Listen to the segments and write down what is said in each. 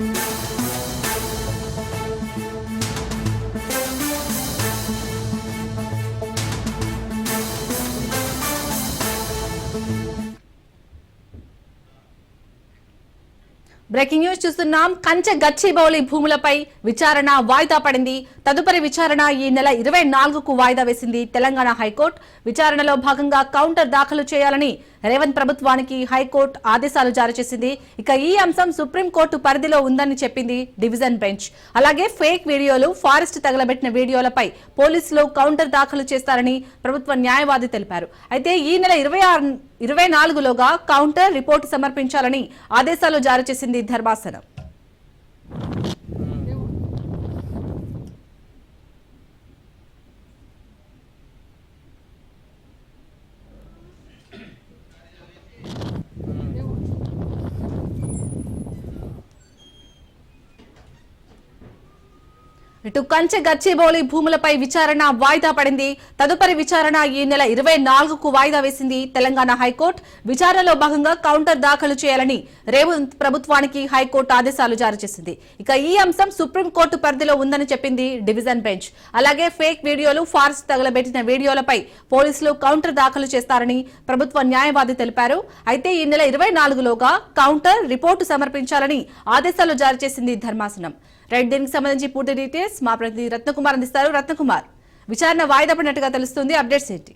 Thank you. Breaking news చూస్తున్నాం. కంచె గచ్చిబౌలి భూములపై విచారణ వాయిదా పడింది. తదుపరి విచారణ ఈ నెల ఇరవై నాలుగుకు వాయిదా వేసింది తెలంగాణ హైకోర్టు. విచారణలో భాగంగా కౌంటర్ దాఖలు చేయాలని రేవంత్ ప్రభుత్వానికి హైకోర్టు ఆదేశాలు జారీ చేసింది. ఇక ఈ అంశం సుప్రీంకోర్టు పరిధిలో ఉందని చెప్పింది డివిజన్ బెంచ్. అలాగే ఫేక్ వీడియోలు ఫారెస్ట్ తగలబెట్టిన వీడియోలపై పోలీసులు కౌంటర్ దాఖలు చేస్తారని ప్రభుత్వ న్యాయవాది తెలిపారు. అయితే ఈ నెల ఇరవై ఆరు ఇరవై నాలుగులోగా కౌంటర్ రిపోర్టు సమర్పించాలని ఆదేశాలు జారీ చేసింది ధర్మాసనం. ఇటు కంచె గచ్చిబౌలి భూములపై విచారణ వాయిదా పడింది. తదుపరి విచారణ ఈ నెల ఇరవై నాలుగుకు వాయిదా వేసింది తెలంగాణ హైకోర్టు. విచారణలో భాగంగా కౌంటర్ దాఖలు చేయాలని రేవంత్ ప్రభుత్వానికి హైకోర్టు ఆదేశాలు జారీ చేసింది. ఇక ఈ అంశం సుప్రీంకోర్టు పరిధిలో ఉందని చెప్పింది డివిజన్ బెంచ్. అలాగే ఫేక్ వీడియోలు ఫారెస్ట్ తగలబెట్టిన వీడియోలపై పోలీసులు కౌంటర్ దాఖలు చేస్తారని ప్రభుత్వ న్యాయవాది తెలిపారు. అయితే ఈ నెల ఇరవై నాలుగులోగా కౌంటర్ రిపోర్టు సమర్పించాలని ఆదేశాలు జారీ చేసింది ధర్మాసనం. రైట్ దీనికి సంబంధించి పూర్తి డీటెయిల్స్ మా ప్రతినిధి రత్నకుమార్ అందిస్తారు. రత్నకుమార్ విచారణ వాయిదా పడినట్టుగా తెలుస్తుంది. అప్డేట్స్ ఏంటి?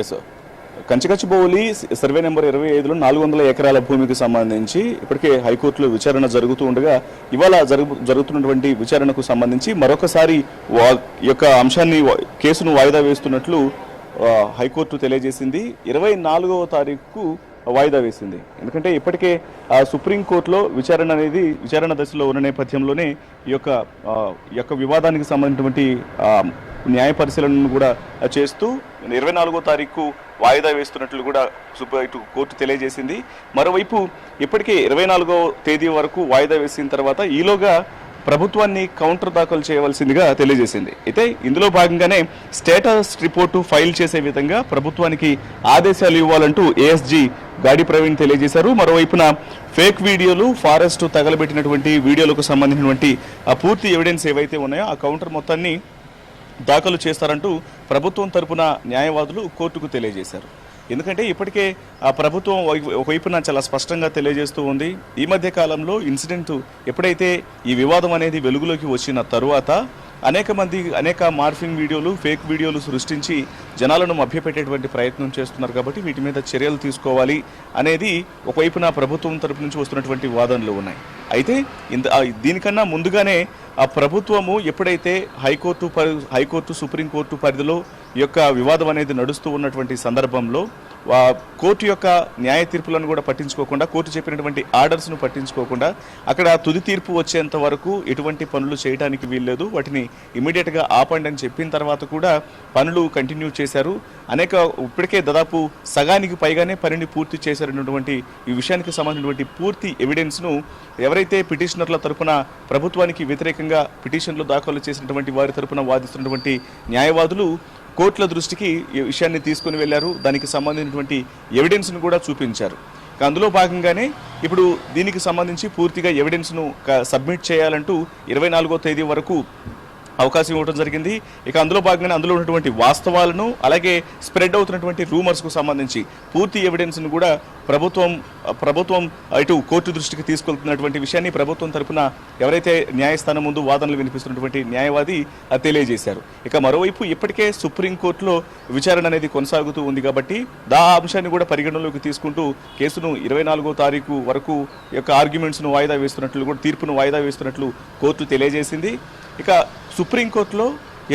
ఎస్ కంచకచ్చిబౌలి సర్వే నెంబర్ ఇరవై ఐదులో నాలుగు వందల ఎకరాల భూమికి సంబంధించి ఇప్పటికే హైకోర్టులో విచారణ జరుగుతూ ఉండగా ఇవాళ జరుగు జరుగుతున్నటువంటి విచారణకు సంబంధించి మరొకసారి యొక్క అంశాన్ని కేసును వాయిదా వేస్తున్నట్లు హైకోర్టు తెలియజేసింది. ఇరవై నాలుగవ తారీఖుకు వాయిదా వేసింది. ఎందుకంటే ఇప్పటికే ఆ, సుప్రీంకోర్టులో విచారణ అనేది విచారణ దశలో ఉన్న నేపథ్యంలోనే ఈ యొక్క ఈ యొక్క వివాదానికి సంబంధించినటువంటి న్యాయ పరిశీలనను కూడా చేస్తూ ఇరవై నాలుగో తారీఖు వాయిదా వేస్తున్నట్లు కూడా ఇటు కోర్టు తెలియజేసింది. మరోవైపు ఇప్పటికే ఇరవై నాలుగో తేదీ వరకు వాయిదా వేసిన తర్వాత ఈలోగా ప్రభుత్వాన్ని కౌంటర్ దాఖలు చేయవలసిందిగా తెలియజేసింది. అయితే ఇందులో భాగంగానే స్టేటస్ రిపోర్టు ఫైల్ చేసే విధంగా ప్రభుత్వానికి ఆదేశాలు ఇవ్వాలంటూ ఏఎస్జీ గాడి ప్రవీణ్ తెలియజేశారు. మరోవైపున ఫేక్ వీడియోలు ఫారెస్ట్ తగలబెట్టినటువంటి వీడియోలకు సంబంధించినటువంటి ఆ పూర్తి ఎవిడెన్స్ ఏవైతే ఉన్నాయో ఆ కౌంటర్ మొత్తాన్ని దాఖలు చేస్తారంటూ ప్రభుత్వం తరపున న్యాయవాదులు కోర్టుకు తెలియజేశారు. ఎందుకంటే ఇప్పటికే ఆ ప్రభుత్వం ఒక- ఒకవైపున చాలా స్పష్టంగా తెలియజేస్తూ ఉంది. ఈ మధ్య కాలంలో ఇన్సిడెంట్ ఎప్పుడైతే ఈ వివాదం అనేది వెలుగులోకి వచ్చిన తరువాత అనేక మంది అనేక మార్ఫింగ్ వీడియోలు ఫేక్ వీడియోలు సృష్టించి జనాలను మభ్యపెట్టేటువంటి ప్రయత్నం చేస్తున్నారు కాబట్టి వీటి మీద చర్యలు తీసుకోవాలి అనేది ఒకవైపున ప్రభుత్వం తరపు నుంచి వస్తున్నటువంటి వాదనలు ఉన్నాయి. అయితే ఇంత దీనికన్నా ముందుగానే ఆ ప్రభుత్వము ఎప్పుడైతే హైకోర్టు పరి హైకోర్టు సుప్రీంకోర్టు పరిధిలో ఈ యొక్క వివాదం అనేది నడుస్తూ ఉన్నటువంటి సందర్భంలో కోర్టు యొక్క న్యాయ తీర్పులను కూడా పట్టించుకోకుండా కోర్టు చెప్పినటువంటి ఆర్డర్స్ను పట్టించుకోకుండా అక్కడ తుది తీర్పు వచ్చేంత వరకు ఎటువంటి పనులు చేయడానికి వీల్లేదు. వాటిని ఇమీడియట్గా ఆపండి అని చెప్పిన తర్వాత కూడా పనులు కంటిన్యూ చేశారు. అనేక ఇప్పటికే దాదాపు సగానికి పైగానే పనిని పూర్తి చేశారన్నటువంటి ఈ విషయానికి సంబంధించినటువంటి పూర్తి ఎవిడెన్స్ను ఎవరైతే పిటిషనర్ల తరపున ప్రభుత్వానికి వ్యతిరేకంగా పిటిషన్లు దాఖలు చేసినటువంటి వారి తరపున వాదిస్తున్నటువంటి న్యాయవాదులు కోర్టుల దృష్టికి ఈ విషయాన్ని తీసుకుని వెళ్ళారు దానికి సంబంధించినటువంటి ఎవిడెన్స్ను కూడా చూపించారు. అందులో భాగంగానే ఇప్పుడు దీనికి సంబంధించి పూర్తిగా ఎవిడెన్స్ను సబ్మిట్ చేయాలంటూ ఇరవై నాలుగో తేదీ వరకు అవకాశం ఇవ్వడం జరిగింది. ఇక అందులో భాగంగానే అందులో ఉన్నటువంటి వాస్తవాలను అలాగే స్ప్రెడ్ అవుతున్నటువంటి రూమర్స్కు సంబంధించి పూర్తి ఎవిడెన్స్ను కూడా ప్రభుత్వం ప్రభుత్వం ఇటు కోర్టు దృష్టికి తీసుకెళ్తున్నటువంటి విషయాన్ని ప్రభుత్వం తరపున ఎవరైతే న్యాయస్థానం ముందు వాదనలు వినిపిస్తున్నటువంటి న్యాయవాది తెలియజేశారు. ఇక మరోవైపు ఇప్పటికే సుప్రీంకోర్టులో విచారణ అనేది కొనసాగుతూ ఉంది కాబట్టి దా అంశాన్ని కూడా పరిగణనలోకి తీసుకుంటూ కేసును ఇరవై నాలుగో తారీఖు వరకు యొక్క ఆర్గ్యుమెంట్స్ను వాయిదా వేస్తున్నట్లు కూడా తీర్పును వాయిదా వేస్తున్నట్లు కోర్టు తెలియజేసింది. ఇక సుప్రీంకోర్టులో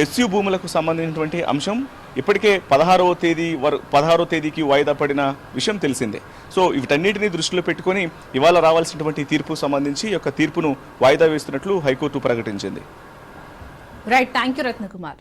ఎస్యూ భూములకు సంబంధించినటువంటి అంశం ఇప్పటికే పదహారవ తేదీ వర పదహారవ తేదీకి వాయిదా పడిన విషయం తెలిసిందే. సో వీటన్నిటిని దృష్టిలో పెట్టుకొని ఇవాళ రావాల్సినటువంటి తీర్పు సంబంధించి యొక్క తీర్పును వాయిదా వేస్తున్నట్లు హైకోర్టు ప్రకటించింది. Right thank you Ratnakumar